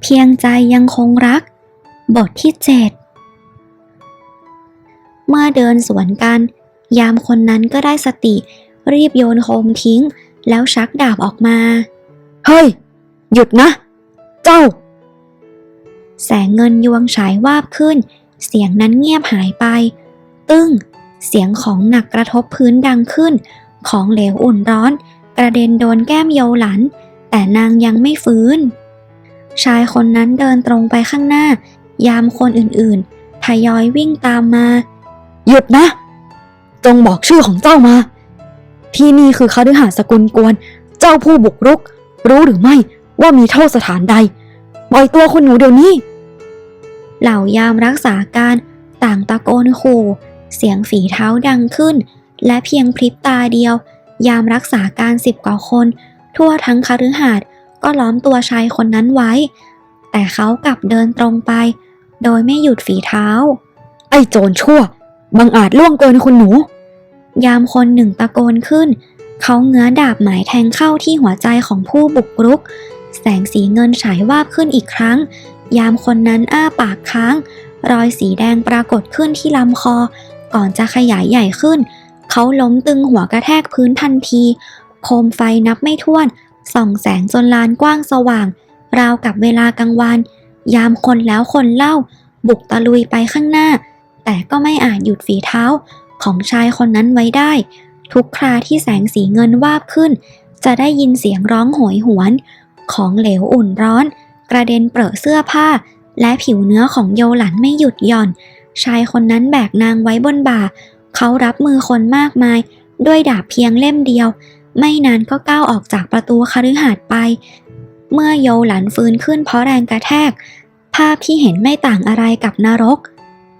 เพียงใจยังคงรัก บทที่ 7 เมื่อเดินสวนกัน ยามคนนั้นก็ได้สติ รีบโยนโคมทิ้ง แล้วชักดาบออกมา เฮ้ย หยุดนะ เจ้า แสงเงินยวงฉายวาบขึ้น เสียงนั้นเงียบหายไป ตึ้ง เสียงของหนักกระทบพื้นดังขึ้น ของเหลวอุ่นร้อน กระเด็นโดนแก้มโยหลัน แต่นางยังไม่ฟื้น ชายคนนั้นเดินตรงไปข้างหน้า ยามคนอื่นๆ ทยอยวิ่งตามมา หยุดนะ จงบอกชื่อของเจ้ามา ที่นี่คือคฤหาสน์สกุลกวน เจ้าผู้บุกรุก รู้หรือไม่ว่ามีโทษสถานใด ปล่อยตัวคุณหนูเดี๋ยวนี้ เหล่ายามรักษาการต่างตะโกนขู่เสียงฝีเท้าดังขึ้น และเพียงพริบตาเดียว ยามรักษาการสิบกว่าคน ทั่วทั้งคฤหาสน์ ก็ล้อมตัวชายคนนั้นไว้ แต่เขากลับเดินตรงไป โดยไม่หยุดฝีเท้า ไอ้โจรชั่ว บังอาจล่วงเกินคุณหนู ยามคนหนึ่งตะโกนขึ้น เขาเงื้อดาบหมายแทงเข้าที่หัวใจของผู้บุกรุก แสงสีเงินฉายวาบขึ้นอีกครั้ง ยามคนนั้นอ้าปากค้าง รอยสีแดงปรากฏขึ้นที่ลำคอ ก่อนจะขยายใหญ่ขึ้น เขาล้มตึงหัวกระแทกพื้นทันที โคมไฟนับไม่ถ้วน ส่องแสงจนลานกว้างสว่าง ราวกับเวลากลางวัน ยามคนแล้วคนเล่า บุกตะลุยไปข้างหน้า แต่ก็ไม่อาจหยุดฝีเท้าของชายคนนั้นไว้ได้ ทุกคราที่แสงสีเงินวาบขึ้น จะได้ยินเสียงร้องโหยหวน ของเหลวอุ่นร้อน กระเด็นเปรอะเสื้อผ้า และผิวเนื้อของโยหลันไม่หยุดหย่อน ชายคนนั้นแบกนางไว้บนบ่า เขารับมือคนมากมาย ด้วยดาบเพียงเล่มเดียว ไม่นานก็ก้าวออกจากประตูคฤหาสน์ไป เมื่อโยหลันฟื้นขึ้นเพราะแรงกระแทก ภาพที่เห็นไม่ต่างอะไรกับนรก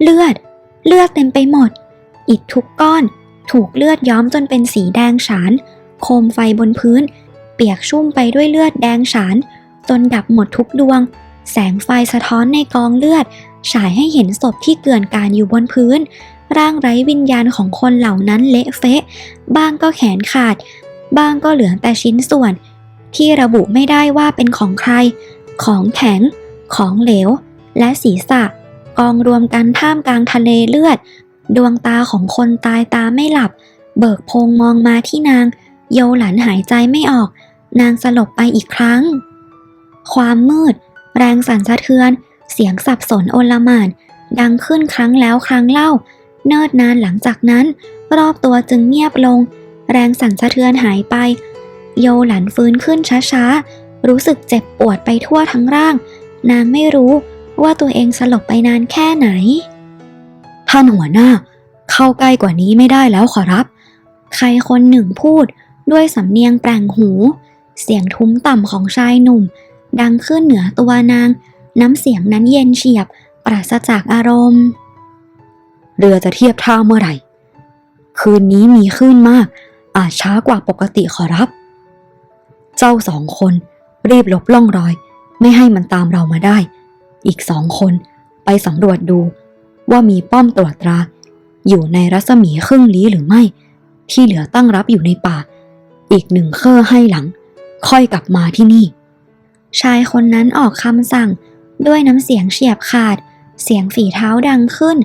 เลือด เลือดเต็มไปหมด อิฐทุกก้อน ถูกเลือดย้อมจนเป็นสีแดงฉาน โคมไฟบนพื้น เปียกชุ่มไปด้วยเลือดแดงฉาน จนดับหมดทุกดวง แสงไฟสะท้อนในกองเลือด ฉายให้เห็นศพที่เกลื่อนกาดอยู่บนพื้น ร่างไร้วิญญาณของคนเหล่านั้นเละเฟะ บ้างก็แขนขาด บ้างก็เหลือแต่ชิ้นส่วน ที่ระบุไม่ได้ว่าเป็นของใคร ของแข็ง ของเหลว และศีรษะ กองรวมกันท่ามกลางทะเลเลือด ดวงตาของคนตายตาไม่หลับ เบิกโพงมองมาที่นาง โยหลันหายใจไม่ออก นางสลบไปอีกครั้ง ความมืด แรงสั่นสะเทือน เสียงสับสนโอลมาน ดังขึ้นครั้งแล้วครั้งเล่า เนิ่นนานหลังจากนั้น รอบตัวจึงเงียบลง แรงสั่นสะเทือนหายไป โยหลันฟื้นขึ้นช้าๆ รู้สึกเจ็บปวดไปทั่วทั้งร่าง นางไม่รู้ว่าตัวเองสลบไปนานแค่ไหน ท่านหัวหน้า เข้าใกล้กว่านี้ไม่ได้แล้วขอรับ ใครคนหนึ่งพูดด้วยสำเนียงแปลงหู เสียงทุ้มต่ำของชายหนุ่ม ดังขึ้นเหนือตัวนาง น้ำเสียงนั้นเย็นเฉียบ ปราศจากอารมณ์ เรือจะเทียบท่าเมื่อไหร่ คืนนี้มีคลื่นมาก อาจช้ากว่าปกติขอรับ เจ้าสองคนรีบหลบล่องรอย ไม่ให้มันตามเรามาได้ อีกสองคนไปสำรวจดูว่ามีป้อมตรวจตรา อยู่ในรัศมีครึ่งลี้หรือไม่ ที่เหลือตั้งรับอยู่ในป่า อีกหนึ่งเครื่อให้หลัง ค่อยกลับมาที่นี่ ชายคนนั้นออกคำสั่งด้วยน้ำเสียงเฉียบขาด เสียงฝีเท้าดังขึ้น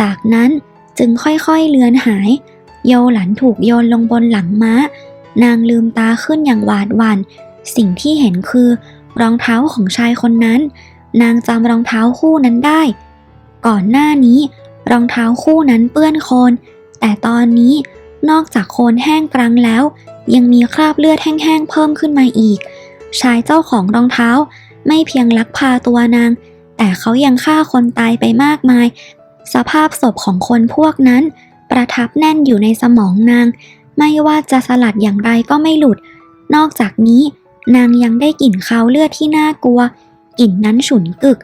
จากนั้นจึงค่อยๆเลือนหาย โยหลันถูกโยนลงบนหลังม้า นางลืมตาขึ้นอย่างหวาดหวัน่นสิ่งที่เห็นคือ รองเท้าของชายคนนั้น นางจำรองเท้าคู่นั้นได้ ก่อนหน้านี้ รองเท้าคู่นั้นเปื้อนโคลนแต่ตอนนี้นอกจากโคลนแห้งกรังแล้ว ยังมีคราบเลือดแห้งๆเพิ่มขึ้นมาอีก ชายเจ้าของรองเท้าไม่เพียงลักพาตัวนาง แต่เขายังฆ่าคนตายไปมากมาย สภาพศพของคนพวกนั้น ประทับแน่นอยู่ในสมองนาง ไม่ว่าจะสลัดอย่างไรก็ไม่หลุด นอกจากนี้นางยังได้กลิ่นคาวเลือดที่น่ากลัวกลิ่นนั้นฉุนกึก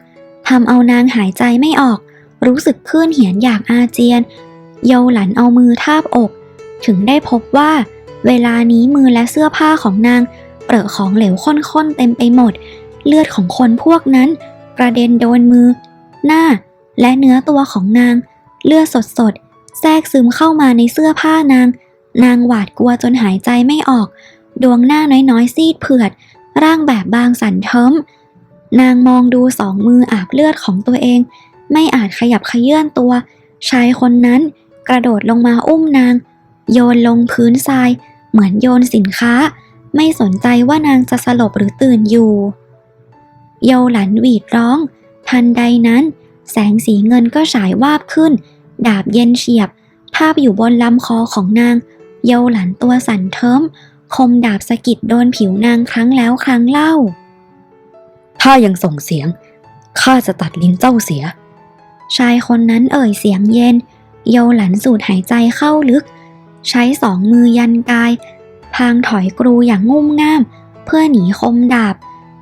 ทำเอานางหายใจไม่ออก รู้สึกคลื่นเหียนอยากอาเจียน เยาหลันเอามือทาบอก ถึงได้พบว่า เวลานี้มือและเสื้อผ้าของนาง เปรอะของเหลวข้นๆเต็มไปหมด เลือดของคนพวกนั้น กระเด็นโดนมือ หน้า และเนื้อตัวของนาง เลือดสดๆ แทรกซึมเข้ามาในเสื้อผ้านาง นางหวาดกลัวจนหายใจไม่ออก ดวงหน้าน้อยๆ ซีดเผือด ร่างแบบบางสันเทิมนางมองดูสองมืออาบเลือดของตัวเอง ไม่อาจขยับขยื่นตัว ชายคนนั้นกระโดดลงมาอุ้มนาง โยนลงพื้นทราย เหมือนโยนสินค้า ไม่สนใจว่านางจะสลบหรือตื่นอยู่ เยาหลันหวีดร้อง ทันใดนั้น แสงสีเงินก็ฉายวาบขึ้น ดาบเย็นเฉียบทาบอยู่บนลำคอของนาง เยาหลันตัวสั่นเทิม คมดาบสะกิดโดนผิวนางครั้งแล้วครั้งเล่า ถ้ายังส่งเสียง ข้าจะตัดลิ้นเจ้าเสีย ชายคนนั้นเอ่ยเสียงเย็นโยหลันสูดหายใจเข้าลึก ใช้สองมือยันกาย พางถอยกรูอย่างงุ่มง่าม เพื่อหนีคมดาบ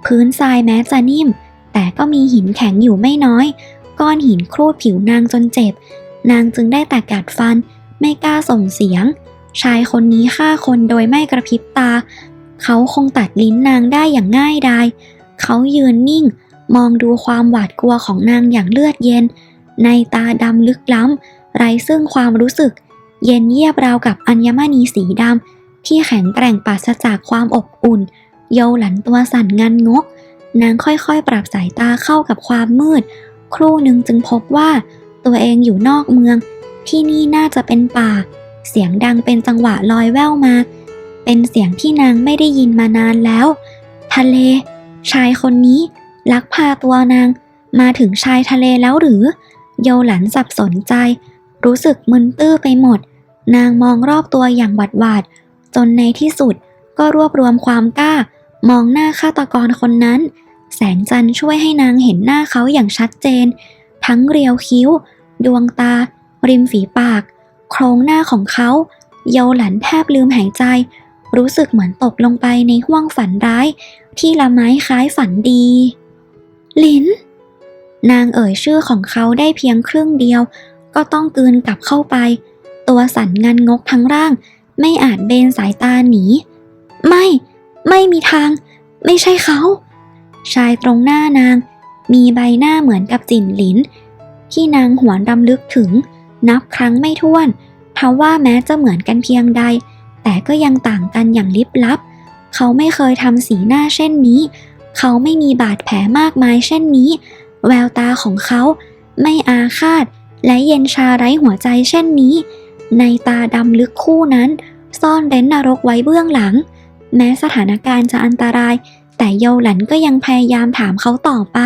พื้นทรายแม้จะนิ่ม แต่ก็มีหินแข็งอยู่ไม่น้อย ก้อนหินครูดผิวนางจนเจ็บ นางจึงได้แต่กัดฟัน ไม่กล้าส่งเสียง ชายคนนี้ฆ่าคนโดยไม่กระพริบตา เขาคงตัดลิ้นนางได้อย่างง่ายดาย เขายืนนิ่ง มองดูความหวาดกลัวของนางอย่างเลือดเย็น ในตาดำลึกล้ำ ไร้ซึ่งความรู้สึก เย็นเยียบราวกับอัญมณีสีดำที่แข็งแกร่งปราศจากความอบอุ่นโยหลันตัวสั่นงันงก นางค่อยๆ ปรับสายตาเข้ากับความมืด ครู่หนึ่งจึงพบว่า ตัวเองอยู่นอกเมือง ที่นี่น่าจะเป็นป่า เสียงดังเป็นจังหวะลอยแว่วมา เป็นเสียงที่นางไม่ได้ยินมานานแล้ว ทะเล ชายคนนี้ ลักพาตัวนาง มาถึงชายทะเลแล้วหรือโยหลันสับสนใจ รู้สึกมึนตื้อไปหมด นางมองรอบตัวอย่างหวาดหวาดจนในที่สุดก็รวบรวมความกล้า มองหน้าฆาตกรคนนั้น แสงจันทร์ช่วยให้นางเห็นหน้าเขาอย่างชัดเจน ทั้งเรียวคิ้ว ดวงตา ริมฝีปาก โครงหน้าของเขา เยาหลันแทบลืมหายใจ รู้สึกเหมือนตกลงไปในห้วงฝันร้าย ที่ละไม้คล้ายฝันดี ลิน นางเอ่ยชื่อของเขาได้เพียงครึ่งเดียว ก็ต้องกลืนกลับเข้าไป ตัวสั่นงันงกทั้งร่าง ไม่อาจเบนสายตาหนี ไม่ ไม่มีทาง ไม่ใช่เขา ชายตรงหน้านางมีใบหน้าเหมือนกับจิ่นหลิน ที่นางหวนรำลึกถึง นับครั้งไม่ถ้วนทว่าแม้จะเหมือนกันเพียงใด แต่ก็ยังต่างกันอย่างลิบลับ เขาไม่เคยทำสีหน้าเช่นนี้ เขาไม่มีบาดแผลมากมายเช่นนี้ แววตาของเขาไม่อาฆาต และเย็นชาไร้หัวใจเช่นนี้ ในตาดำลึกคู่นั้น ซ่อนเร้นนรกไว้เบื้องหลัง แม้สถานการณ์จะอันตราย แต่โยหลันก็ยังพยายามถามเขาต่อไป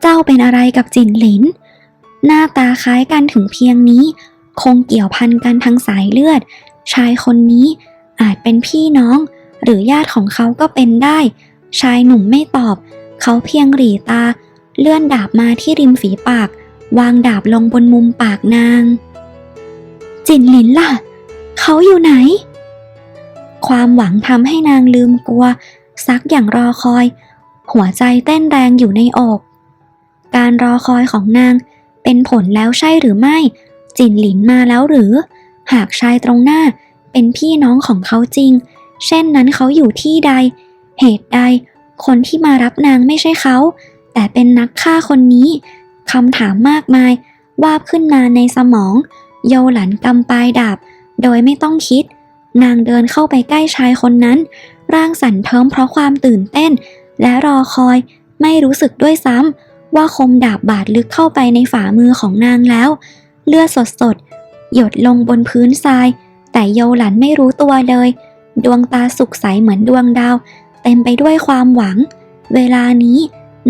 เจ้าเป็นอะไรกับจินหลิน หน้าตาคล้ายกันถึงเพียงนี้ คงเกี่ยวพันกันทั้งสายเลือด ชายคนนี้อาจเป็นพี่น้อง หรือญาติของเขาก็เป็นได้ ชายหนุ่มไม่ตอบ เขาเพียงหลีตา เลื่อนดาบมาที่ริมฝีปาก วางดาบลงบนมุมปากนาง จินหลินล่ะ เขาอยู่ไหน ความหวังทำให้นางลืมกลัว ซักอย่างรอคอย หัวใจเต้นแรงอยู่ในอก การรอคอยของนาง เป็นผลแล้วใช่หรือไม่ จินหลินมาแล้วหรือ หากชายตรงหน้าเป็นพี่น้องของเขาจริง เช่นนั้นเขาอยู่ที่ใด เหตุใด คนที่มารับนางไม่ใช่เขา แต่เป็นนักฆ่าคนนี้คำถามมากมาย วาบขึ้นมาในสมอง โยหลันกำปลายดาบ โดยไม่ต้องคิด นางเดินเข้าไปใกล้ชายคนนั้น ร่างสั่นเทิมเพราะความตื่นเต้น และรอคอย ไม่รู้สึกด้วยซ้ำ ว่าคมดาบบาดลึกเข้าไปในฝ่ามือของนางแล้ว เลือดสดๆหยดลงบนพื้นทราย แต่โยหลันไม่รู้ตัวเลย ดวงตาสุกใสเหมือนดวงดาว เต็มไปด้วยความหวัง เวลานี้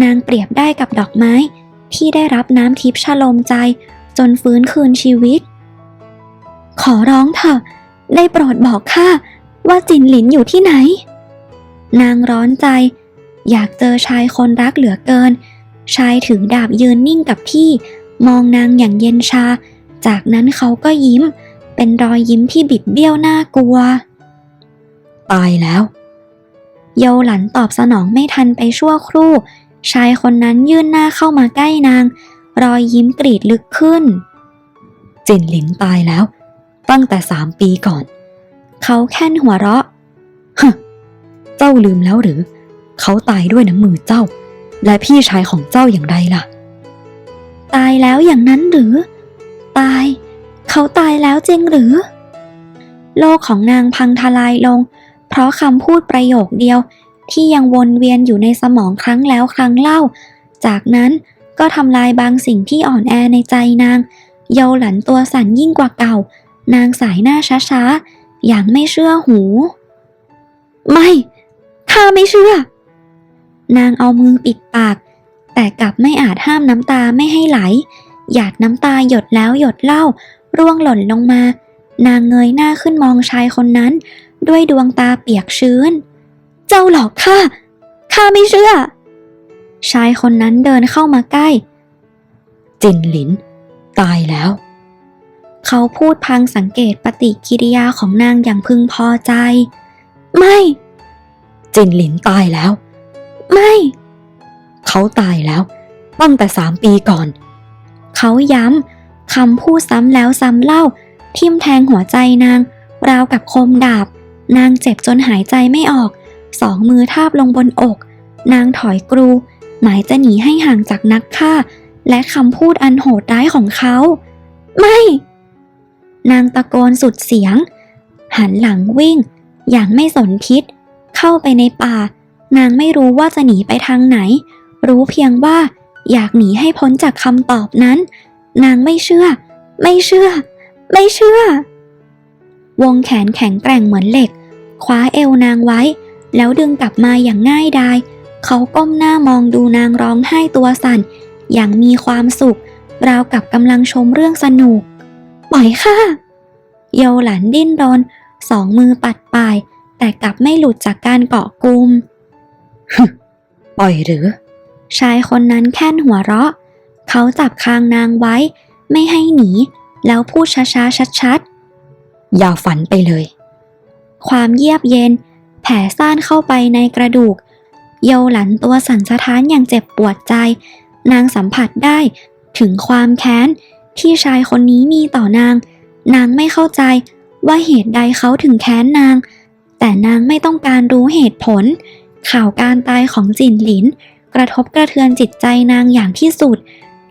นางเปรียบได้กับดอกไม้ ที่ได้รับน้ำทิพย์ชโลมใจ จนฟื้นคืนชีวิต ขอร้องเถอะ ได้โปรดบอกข้าว่าจินหลินอยู่ที่ไหน นางร้อนใจ อยากเจอชายคนรักเหลือเกิน ชายถือดาบยืนนิ่งกับที่ มองนางอย่างเย็นชา จากนั้นเขาก็ยิ้ม เป็นรอยยิ้มที่บิดเบี้ยวน่ากลัว ตายแล้ว โยหลันตอบสนองไม่ทันไปชั่วครู่ ชายคนนั้นยื่นหน้าเข้ามาใกล้นาง รอยยิ้มกรีดลึกขึ้น จินหลินตายแล้ว ตั้งแต่สามปีก่อน เขาแค่นหัวเราะฮะเจ้าลืมแล้วหรือ เขาตายด้วยน้ำมือเจ้า และพี่ชายของเจ้าอย่างไรล่ะ ตายแล้วอย่างนั้นหรือ ตาย เขาตายแล้วจริงหรือ โลกของนางพังทลายลง เพราะคำพูดประโยคเดียวที่ยังวนเวียนอยู่ในสมองครั้งแล้วครั้งเล่า จากนั้นก็ทำลายบางสิ่งที่อ่อนแอในใจนาง เยาหลันตัวสั่นยิ่งกว่าเก่า นางสายหน้าช้าๆ อย่างไม่เชื่อหู ไม่ ข้าไม่เชื่อ นางเอามือปิดปาก แต่กลับไม่อาจห้ามน้ำตาไม่ให้ไหล หยาดน้ำตาหยดแล้วหยดเล่า ร่วงหล่นลงมา นางเงยหน้าขึ้นมองชายคนนั้น ด้วยดวงตาเปียกชื้น เจ้าหลอกข้าข้าไม่เชื่อ ชายคนนั้นเดินเข้ามาใกล้ จินหลิน ตายแล้ว เขาพูดพลางสังเกตปฏิกิริยาของนางอย่างพึงพอใจ ไม่ จินหลินตายแล้ว ไม่ เขาตายแล้ว ตั้งแต่สามปีก่อน เขาย้ำคำพูดซ้ำแล้วซ้ำเล่า ทิ่มแทงหัวใจนาง ราวกับคมดาบ นางเจ็บจนหายใจไม่ออก สองมือทาบลงบนอก นางถอยกรู หมายจะหนีให้ห่างจากนักฆ่า และคำพูดอันโหดร้ายของเขา ไม่ นางตะโกนสุดเสียง หันหลังวิ่ง อย่างไม่สนทิศ เข้าไปในป่า นางไม่รู้ว่าจะหนีไปทางไหน รู้เพียงว่า อยากหนีให้พ้นจากคำตอบนั้น นางไม่เชื่อ ไม่เชื่อ ไม่เชื่อ วงแขนแข็งแกร่งเหมือนเหล็ก คว้าเอวนางไว้ แล้วดึงกลับมาอย่างง่ายดาย เขาก้มหน้ามองดูนางร้องไห้ตัวสั่น อย่างมีความสุข ราวกับกำลังชมเรื่องสนุก ปล่อยค่ะเยาหลันดิ้นรนสองมือปัดป่าย แต่กลับไม่หลุดจากการเกาะกลุม ปล่อยหรือ ชายคนนั้นแค่นหัวเราะ เขาจับคางนางไว้ ไม่ให้หนี แล้วพูดช้าๆชัดอย่าฝันไปเลย ความเยียบเย็น แผ่ซ่านเข้าไปในกระดูก เยาหลันตัวสั่นสะท้านอย่างเจ็บปวดใจ นางสัมผัสได้ถึงความแค้นที่ชายคนนี้มีต่อนาง นางไม่เข้าใจว่าเหตุใดเขาถึงแค้นนาง แต่นางไม่ต้องการรู้เหตุผล ข่าวการตายของจินหลิน กระทบกระเทือนจิตใจนางอย่างที่สุด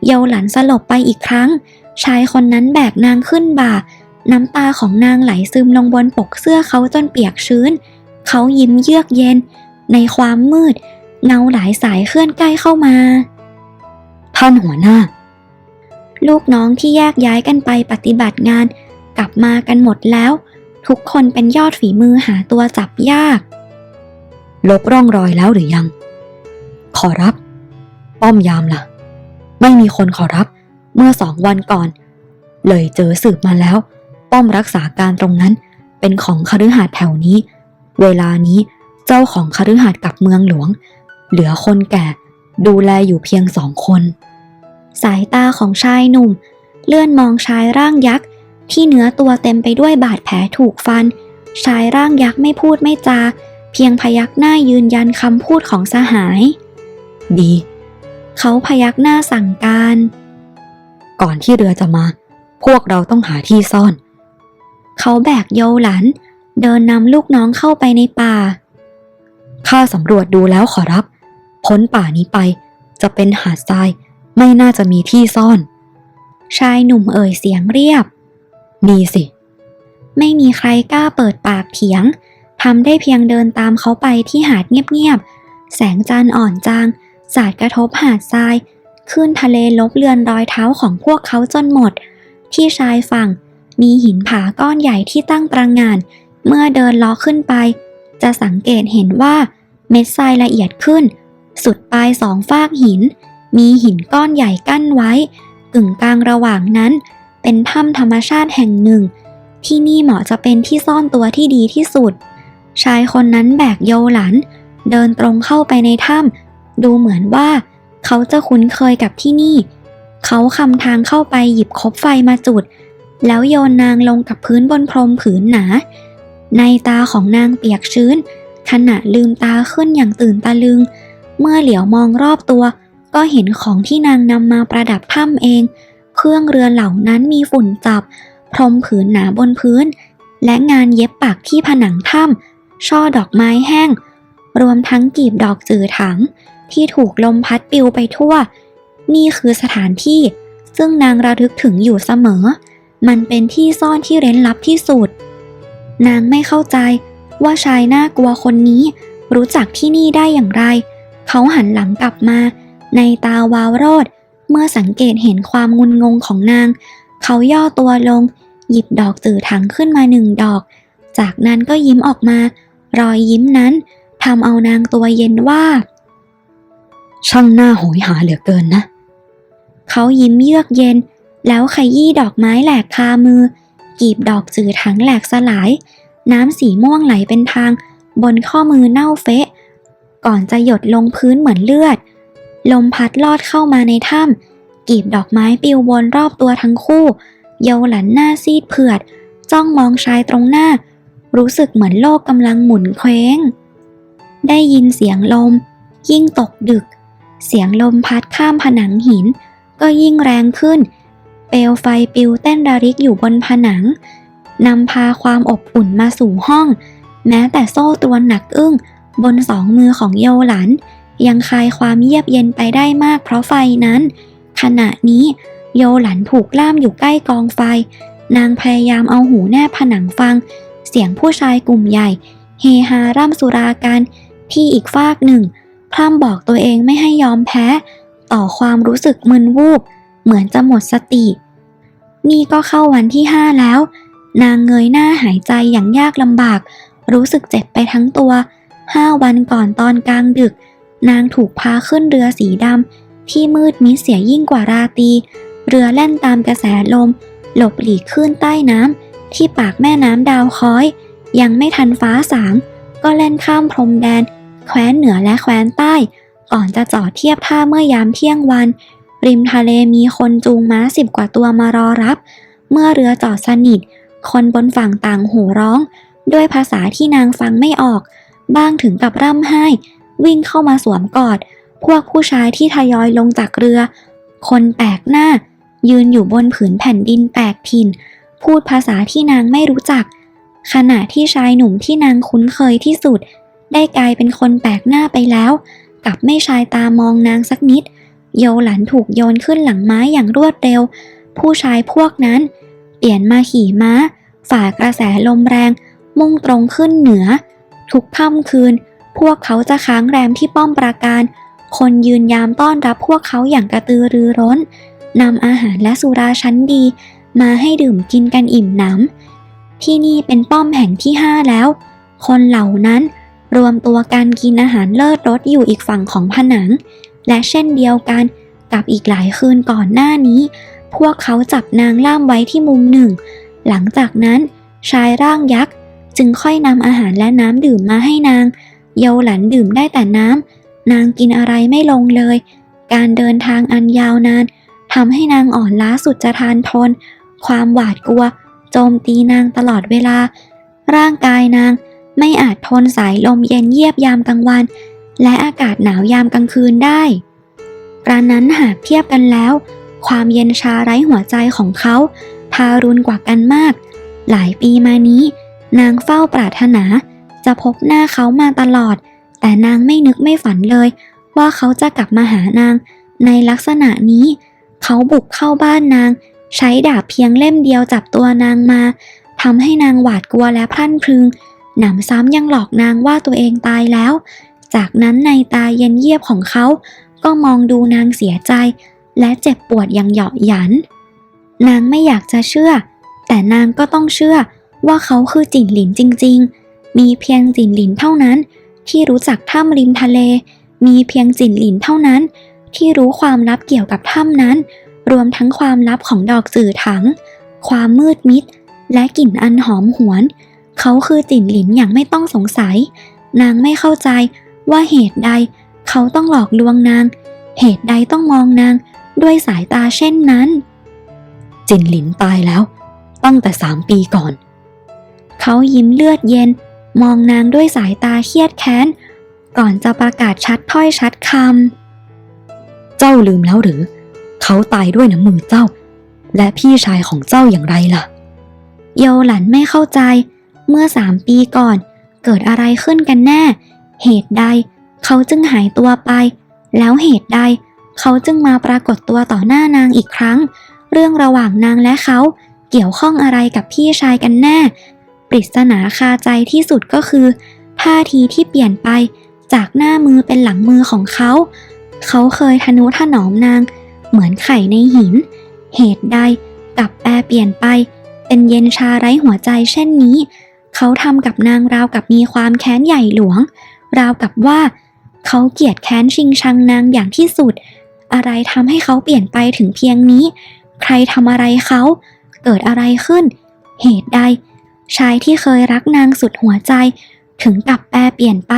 เยาหลันสลบไปอีกครั้ง ชายคนนั้นแบกนางขึ้นบ่า น้ำตาของนางไหลซึมลงบนปกเสื้อเขาจนเปียกชื้น เขายิ้มเยือกเย็น ในความมืด เงาหลายสายเคลื่อนใกล้เข้ามา ท่านหัวหน้า ลูกน้องที่แยกย้ายกันไปปฏิบัติงาน กลับมากันหมดแล้ว ทุกคนเป็นยอดฝีมือหาตัวจับยาก ลบร่องรอยแล้วหรือยัง ขอรับ ป้อมยามล่ะ ไม่มีคนขอรับ เมื่อสองวันก่อน เลยเจอสืบมาแล้ว ป้อมรักษาการตรงนั้น เป็นของคฤหาสน์แถวนี้ เวลานี้เจ้าของคฤหาสน์กลับเมืองหลวง เหลือคนแก่ดูแลอยู่เพียงสองคน สายตาของชายหนุ่ม เลื่อนมองชายร่างยักษ์ ที่เนื้อตัวเต็มไปด้วยบาดแผลถูกฟัน ชายร่างยักษ์ไม่พูดไม่จา เพียงพยักหน้ายืนยันคำพูดของสหาย ดี เขาพยักหน้าสั่งการ ก่อนที่เรือจะมา พวกเราต้องหาที่ซ่อน เขาแบกโยหลัน เดินนำลูกน้องเข้าไปในป่า ข้าสำรวจดูแล้วขอรับ พ้นป่านี้ไป จะเป็นหาดทราย ไม่น่าจะมีที่ซ่อน ชายหนุ่มเอ่ยเสียงเรียบ มีสิ ไม่มีใครกล้าเปิดปากเถียง ทำได้เพียงเดินตามเขาไปที่หาดเงียบๆ แสงจันทร์อ่อนจาง สาดกระทบหาดทรายขึ้นทะเลลบเลือนรอยเท้าของพวกเขาจนหมด ที่ชายฝั่ง มีหินผาก้อนใหญ่ที่ตั้งตระงาน เมื่อเดินล้อขึ้นไป จะสังเกตเห็นว่าเม็ดทรายละเอียดขึ้น สุดปลายสองฟากหิน มีหินก้อนใหญ่กั้นไว้ กึ่งกลางระหว่างนั้น เป็นถ้ำธรรมชาติแห่งหนึ่ง ที่นี่เหมาะจะเป็นที่ซ่อนตัวที่ดีที่สุด ชายคนนั้นแบกโยหลัน เดินตรงเข้าไปในถ้ำดูเหมือนว่าเขาจะคุ้นเคยกับที่นี่ เขาคำทางเข้าไปหยิบคบไฟมาจุด แล้วโยนนางลงกับพื้นบนพรมผืนหนา ในตาของนางเปียกชื้น ขณะลืมตาขึ้นอย่างตื่นตะลึง เมื่อเหลียวมองรอบตัว ก็เห็นของที่นางนำมาประดับถ้ำเอง เครื่องเรือนเหล่านั้นมีฝุ่นจับ พรมผืนหนาบนพื้น และงานเย็บปักที่ผนังถ้ำ ช่อดอกไม้แห้ง รวมทั้งกีบดอกจือถัง ที่ถูกลมพัดปิวไปทั่ว นี่คือสถานที่ ซึ่งนางระลึกถึงอยู่เสมอ มันเป็นที่ซ่อนที่เร้นลับที่สุด นางไม่เข้าใจว่าชายน่ากลัวคนนี้ รู้จักที่นี่ได้อย่างไร เขาหันหลังกลับมา ในตาวาวโรดเมื่อสังเกตเห็นความงุนงงของนาง เขาย่อตัวลง หยิบดอกจือถังขึ้นมาหนึ่งดอก จากนั้นก็ยิ้มออกมา รอยยิ้มนั้นทำเอานางตัวเย็นว่า ช่างหน้าโหยหาเหลือเกินนะ เขายิ้มเยือกเย็น แล้วขยี้ดอกไม้แหลกคามือ กีบดอกจือถังแหลกสลาย น้ำสีม่วงไหลเป็นทาง บนข้อมือเน่าเฟะ ก่อนจะหยดลงพื้นเหมือนเลือด ลมพัดลอดเข้ามาในถ้ำกีบดอกไม้ปิววนรอบตัวทั้งคู่ เยาหลันหน้าซีดเผือด จ้องมองชายตรงหน้า รู้สึกเหมือนโลกกำลังหมุนเคว้ง ได้ยินเสียงลม ยิ่งตกดึก เสียงลมพัดข้ามผนังหิน ก็ยิ่งแรงขึ้น เปลวไฟปิวเต้นระริกอยู่บนผนังนำพาความอบอุ่นมาสู่ห้อง แม้แต่โซ่ตรวนหนักอึ้ง บนสองมือของโยหลัน ยังคลายความเยียบเย็นไปได้มากเพราะไฟนั้น ขณะนี้โยหลันถูกล่ามอยู่ใกล้กองไฟ นางพยายามเอาหูแนบผนังฟัง สียงผู้ชายกลุ่มใหญ่ เฮฮาร่ำสุรากัน ที่อีกฟากหนึ่ง พร่ำบอกตัวเองไม่ให้ยอมแพ้ ต่อความรู้สึกมึนวูบ เหมือนจะหมดสติ นี่ก็เข้าวันที่ห้าแล้ว นางเงยหน้าหายใจอย่างยากลำบาก รู้สึกเจ็บไปทั้งตัวห้าวันก่อนตอนกลางดึก นางถูกพาขึ้นเรือสีดำที่มืดมิดเสียยิ่งกว่าราตรีเรือแล่นตามกระแสลม หลบหลีกคลื่นใต้น้ำ ที่ปากแม่น้ำดาวค้อย ยังไม่ทันฟ้าสาง ก็แล่นข้ามพรมแดน แคว้นเหนือและแคว้นใต้ ก่อนจะจอดเทียบท่าเมื่อยามเที่ยงวัน ริมทะเลมีคนจูงม้าสิบกว่าตัวมารอรับ เมื่อเรือจอดสนิท คนบนฝั่งต่างโห่ร้อง ด้วยภาษาที่นางฟังไม่ออก บ้างถึงกับร่ำไห้ วิ่งเข้ามาสวมกอด พวกผู้ชายที่ทยอยลงจากเรือ คนแปลกหน้า ยืนอยู่บนผืนแผ่นดินแปลกถิ่น พูดภาษาที่นางไม่รู้จัก ขณะที่ชายหนุ่มที่นางคุ้นเคยที่สุด ได้กลายเป็นคนแปลกหน้าไปแล้วกลับไม่ชายตามองนางสักนิด โยหลันถูกโยนขึ้นหลังม้าอย่างรวดเร็ว ผู้ชายพวกนั้น เปลี่ยนมาขี่ม้า ฝ่ากระแสลมแรง มุ่งตรงขึ้นเหนือ ทุกค่ำคืน พวกเขาจะค้างแรมที่ป้อมปราการ คนยืนยามต้อนรับพวกเขาอย่างกระตือรือร้นนำอาหารและสุราชั้นดี มาให้ดื่มกินกันอิ่มหนำที่นี่เป็นป้อมแห่งที่ห้าแล้ว คนเหล่านั้นรวมตัวกันกินอาหารเลิศรสอยู่อีกฝั่งของผนัง และเช่นเดียวกันกับอีกหลายคืนก่อนหน้านี้ พวกเขาจับนางล่ามไว้ที่มุมหนึ่ง หลังจากนั้นชายร่างยักษ์จึงค่อยนำอาหารและน้ำดื่มมาให้นาง เยาหลันดื่มได้แต่น้ำนางกินอะไรไม่ลงเลย การเดินทางอันยาวนานทำให้นางอ่อนล้าสุดจะทานทน ความหวาดกลัว โจมตีนางตลอดเวลา ร่างกายนางไม่อาจทนสายลมเย็นเยียบยามกลางวัน และอากาศหนาวยามกลางคืนได้กระนั้นหากเทียบกันแล้ว ความเย็นชาไร้หัวใจของเขาทารุณกว่ากันมาก หลายปีมานี้ นางเฝ้าปรารถนา จะพบหน้าเขามาตลอด แต่นางไม่นึกไม่ฝันเลย ว่าเขาจะกลับมาหานาง ในลักษณะนี้ เขาบุกเข้าบ้านนาง ใช้ดาบเพียงเล่มเดียวจับตัวนางมาทำให้นางหวาดกลัวและพรั่นพรึง หนำซ้ำยังหลอกนางว่าตัวเองตายแล้ว จากนั้นในตาเย็นเยียบของเขา ก็มองดูนางเสียใจ และเจ็บปวดอย่างเหยาะหยัน นางไม่อยากจะเชื่อ แต่นางก็ต้องเชื่อว่าเขาคือจิ่นหลินจริง ๆ มีเพียงจิ่นหลินเท่านั้น ที่รู้จักถ้ำริมทะเล มีเพียงจิ่นหลินเท่านั้น ที่รู้ความลับเกี่ยวกับถ้ำนั้น รวมทั้งความลับของดอกจื่อถัง ความมืดมิด และกลิ่นอันหอมหวน เขาคือจิ่นหลินอย่างไม่ต้องสงสัย นางไม่เข้าใจว่าเหตุใด เขาต้องหลอกลวงนาง เหตุใดต้องมองนางด้วยสายตาเช่นนั้น จินหลินตายแล้ว ตั้งแต่สามปีก่อน เขายิ้มเลือดเย็น มองนางด้วยสายตาเครียดแค้น ก่อนจะประกาศชัดถ้อยชัดคำ เจ้าลืมแล้วหรือ เขาตายด้วยน้ำมือเจ้า และพี่ชายของเจ้าอย่างไรล่ะำโยหลันไม่เข้าใจ เมื่อสามปีก่อน เกิดอะไรขึ้นกันแน่ เหตุใด เขาจึงหายตัวไป แล้วเหตุใด เขาจึงมาปรากฏตัวต่อหน้านางอีกครั้ง เรื่องระหว่างนางและเขาเกี่ยวข้องอะไรกับพี่ชายกันแน่ ปริศนาคาใจที่สุดก็คือท่าทีที่เปลี่ยนไปจากหน้ามือเป็นหลังมือของเขา เขาเคยทนุถนอมนาง เหมือนไข่ในหิน เหตุใดกลับแปรเปลี่ยนไป เป็นเย็นชาไร้หัวใจเช่นนี้ เขาทำกับนางราวกับมีความแค้นใหญ่หลวง ราวกับว่า เขาเกลียดแค้นชิงชังนางอย่างที่สุด อะไรทำให้เขาเปลี่ยนไปถึงเพียงนี้ ใครทำอะไรเขา เกิดอะไรขึ้น เหตุใด ชายที่เคยรักนางสุดหัวใจ ถึงกลับแปรเปลี่ยนไป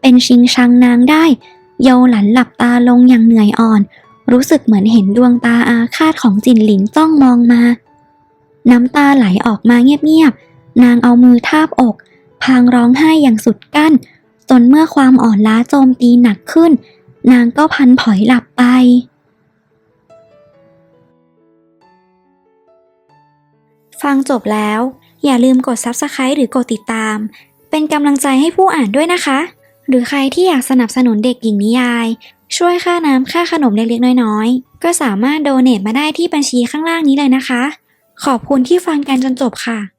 เป็นชิงชังนางได้ เยาหลันหลับตาลงอย่างเหนื่อยอ่อน รู้สึกเหมือนเห็นดวงตาอาฆาตของจินหลินจ้องมองมา น้ำตาไหลออกมาเงียบๆ นางเอามือทาบอกพางร้องไห้อย่างสุดกั้น จนเมื่อความอ่อนล้าโจมตีหนักขึ้น นางก็พันผอยหลับไปฟังจบแล้ว อย่าลืมกด Subscribe หรือกดติดตาม เป็นกำลังใจให้ผู้อ่านด้วยนะคะ หรือใครที่อยากสนับสนุนเด็กหญิงนิยาย ช่วยค่าน้ำค่าขนมเล็กๆ น้อยๆ ก็สามารถโดเน a มาได้ที่บัญชีข้างล่างนี้เลยนะคะ ขอบคุณที่ฟังกันจนจบค่ะ